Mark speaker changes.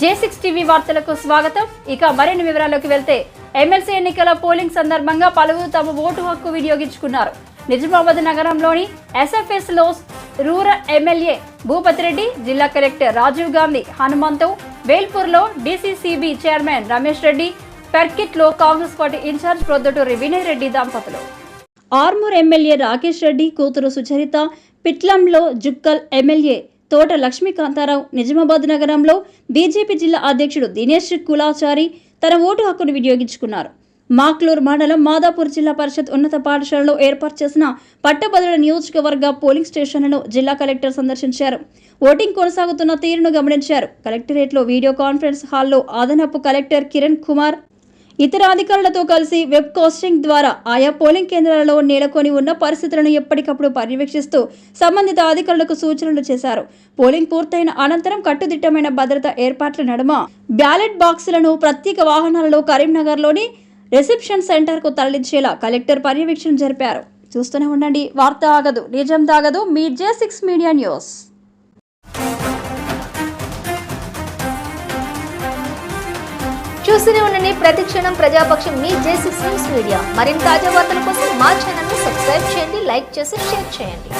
Speaker 1: జే six TV వార్తలకు స్వాగతం. ఇక మరిన్ని వివరాల్లోకి వెళ్తే ఎమ్మెల్సీ ఎన్నికల పోలింగ్ సందర్భంగా పలువురు తమ ఓటు హక్కు వినియోగించుకున్నారు. నిజామాబాద్ నగరంలోని ఎస్ఎఫ్ఎస్లో రూరల్ ఎమ్మెల్యే భూపతి రెడ్డి జిల్లా కలెక్టర్ రాజీవ్ గాంధీ హనుమంతు వేల్పూర్లో డీసీసీబీ చైర్మన్ రమేష్ రెడ్డి పెర్కిట్లో కాంగ్రెస్ పార్టీ ఇన్ఛార్జ్ ప్రొద్దుటూరి వినయ్ రెడ్డి దంపతులు. ఆర్మూర్ ఎమ్మెల్యే రాకేష్ రెడ్డి కూతురు సుచరిత పిట్లంలో జుక్కల్ ఎమ్మెల్యే తోట లక్ష్మీకాంతారావు నిజామాబాద్ నగరంలో బీజేపీ జిల్లా అధ్యక్షుడు దినేష్ కులాచారి తన ఓటు హక్కును వినియోగించుకున్నారు. మాక్లూర్ మండలం మాదాపూర్ జిల్లా పరిషత్ ఉన్నత పాఠశాలలో ఏర్పాటు చేసిన పట్టభద్రుల నియోజకవర్గ పోలింగ్ స్టేషన్లను జిల్లా కలెక్టర్ సందర్శించారు. ఓటింగ్ కొనసాగుతున్న తీరును గమనించారు. కలెక్టరేట్లో వీడియో కాన్ఫరెన్స్ హాల్లో అదనపు కలెక్టర్ కిరణ్ కుమార్ ఇతర అధికారులతో కలిసి వెబ్ కాస్టింగ్ ద్వారా ఆయా పోలింగ్ కేంద్రాలలో నెలకొని ఉన్న పరిస్థితులను ఎప్పటికప్పుడు పర్యవేక్షిస్తూ సంబంధిత అధికారులకు సూచనలు చేశారు. పోలింగ్ పూర్తయిన అనంతరం కట్టుదిట్టమైన భద్రత ఏర్పాట్ల నడుమ బ్యాలెట్ బాక్సులను ప్రత్యేక వాహనాలలో కరీంనగర్లోని రిసెప్షన్ సెంటర్కు తరలించేలా కలెక్టర్ పర్యవేక్షణ జరిపారు. చూస్తూనే ఉండండి. వార్త ఆగదు. నిజం తాగదు. మీ జే సిక్స్ మీడియా న్యూస్.
Speaker 2: చూస్తూనే ఉండండి. ప్రతి క్షణం ప్రజాపక్షం మీ జే సిక్స్ న్యూస్ మీడియా. మరిన్ని తాజా వార్తల కోసం మా ఛానల్ని సబ్స్క్రైబ్ చేయండి లైక్ చేసి షేర్ చేయండి.